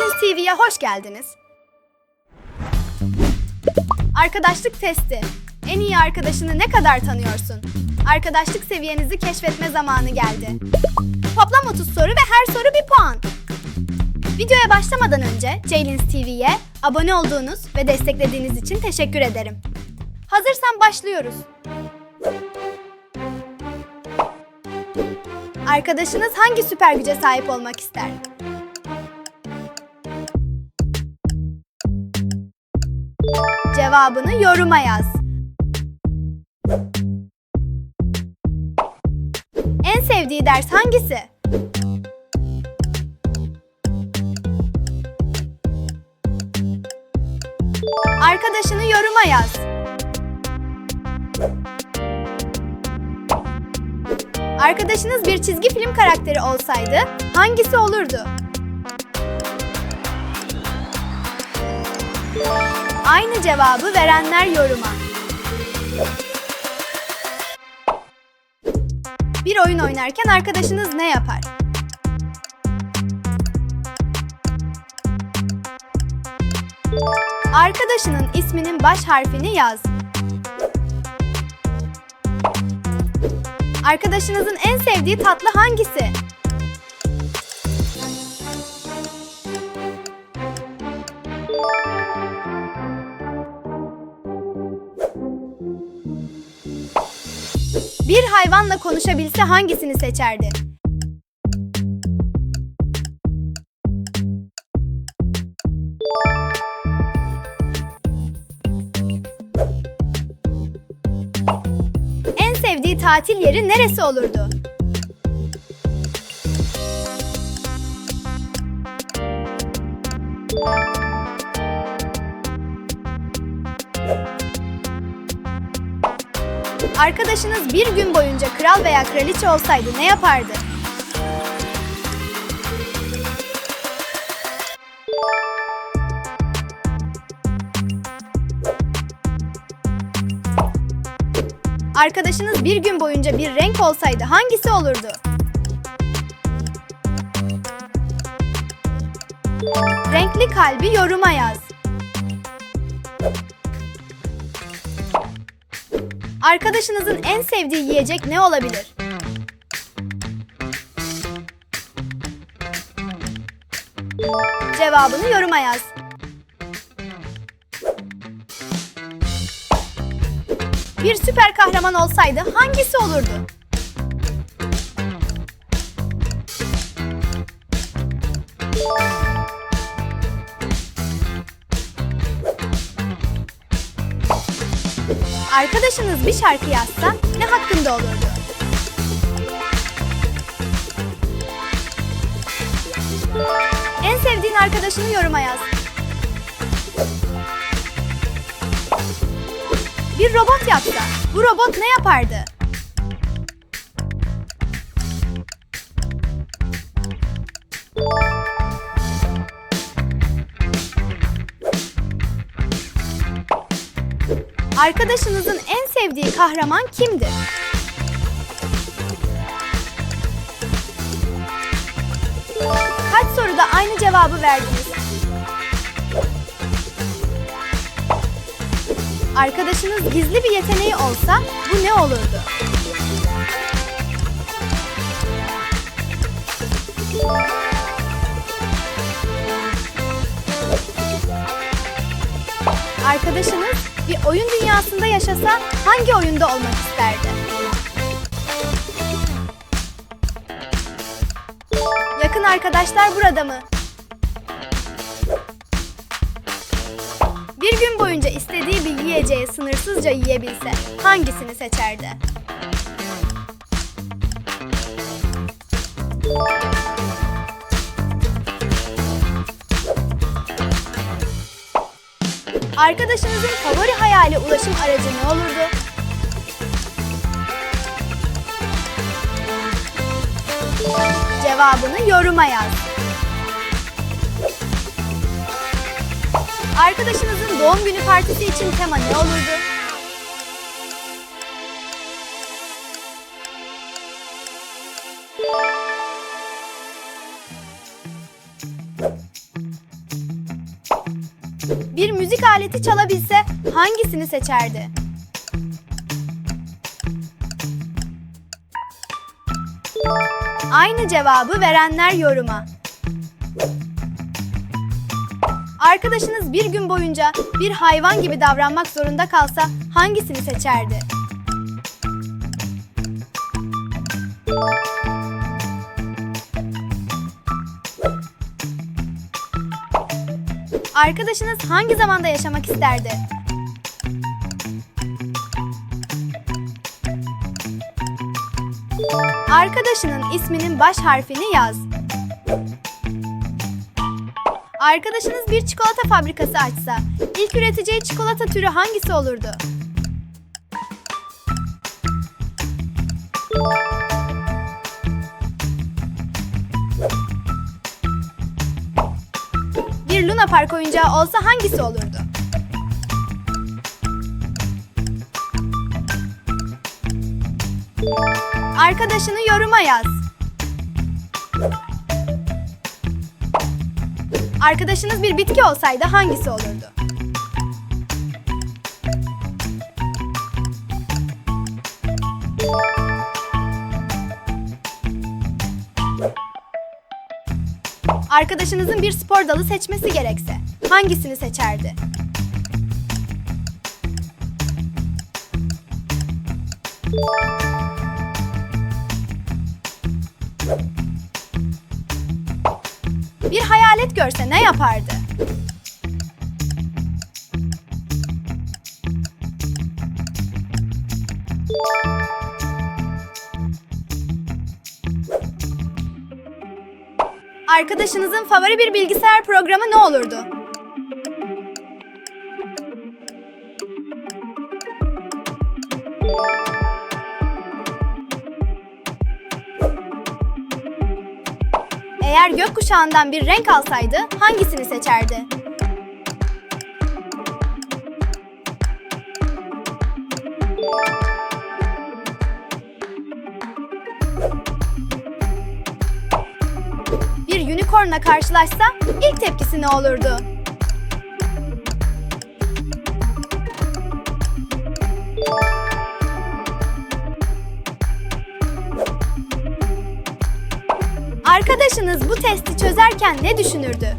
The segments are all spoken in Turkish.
Ceylin TV'ye hoş geldiniz. Arkadaşlık testi. En iyi arkadaşını ne kadar tanıyorsun? Arkadaşlık seviyenizi keşfetme zamanı geldi. Toplam 30 soru ve her soru bir puan. Videoya başlamadan önce Ceylin TV'ye abone olduğunuz ve desteklediğiniz için teşekkür ederim. Hazırsan başlıyoruz. Arkadaşınız hangi süper güce sahip olmak ister? Cevabını yoruma yaz. En sevdiği ders hangisi? Arkadaşını yoruma yaz. Arkadaşınız bir çizgi film karakteri olsaydı hangisi olurdu? Aynı cevabı verenler yoruma. Bir oyun oynarken arkadaşınız ne yapar? Arkadaşının isminin baş harfini yaz. Arkadaşınızın en sevdiği tatlı hangisi? Bir hayvanla konuşabilse hangisini seçerdi? En sevdiği tatil yeri neresi olurdu? Arkadaşınız bir gün boyunca kral veya kraliçe olsaydı ne yapardı? Arkadaşınız bir gün boyunca bir renk olsaydı hangisi olurdu? Renkli kalbi yoruma yaz. Arkadaşınızın en sevdiği yiyecek ne olabilir? Cevabını yoruma yaz. Bir süper kahraman olsaydı hangisi olurdu? Arkadaşınız bir şarkı yazsa ne hakkında olurdu? En sevdiğin arkadaşını yoruma yaz. Bir robot yapsa bu robot ne yapardı? Arkadaşınızın en sevdiği kahraman kimdir? Kaç soruda aynı cevabı verdiniz? Arkadaşınız gizli bir yeteneği olsa bu ne olurdu? Arkadaşınız bir oyun dünyasında yaşasa hangi oyunda olmak isterdi? Yakın arkadaşlar burada mı? Bir gün boyunca istediği bir yiyeceği sınırsızca yiyebilse hangisini seçerdi? Arkadaşınızın favori hayali ulaşım aracı ne olurdu? Cevabını yoruma yaz. Arkadaşınızın doğum günü partisi için tema ne olurdu? Müzik aleti çalabilse hangisini seçerdi? Aynı cevabı verenler yoruma. Arkadaşınız bir gün boyunca bir hayvan gibi davranmak zorunda kalsa hangisini seçerdi? Arkadaşınız hangi zamanda yaşamak isterdi? Arkadaşının isminin baş harfini yaz. Arkadaşınız bir çikolata fabrikası açsa, ilk üreteceği çikolata türü hangisi olurdu? Luna Park oyuncağı olsa hangisi olurdu? Arkadaşını yoruma yaz. Arkadaşınız bir bitki olsaydı hangisi olurdu? Arkadaşınızın bir spor dalı seçmesi gerekse hangisini seçerdi? Bir hayalet görse ne yapardı? Arkadaşınızın favori bir bilgisayar programı ne olurdu? Eğer gökkuşağından bir renk alsaydı hangisini seçerdi? Unicornla karşılaşsa ilk tepkisi ne olurdu? Arkadaşınız bu testi çözerken ne düşünürdü?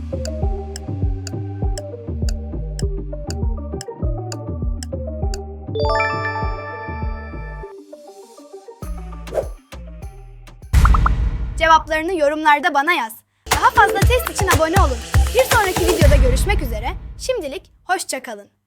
Cevaplarını yorumlarda bana yaz. Daha fazla test için abone olun. Bir sonraki videoda görüşmek üzere. Şimdilik hoşçakalın.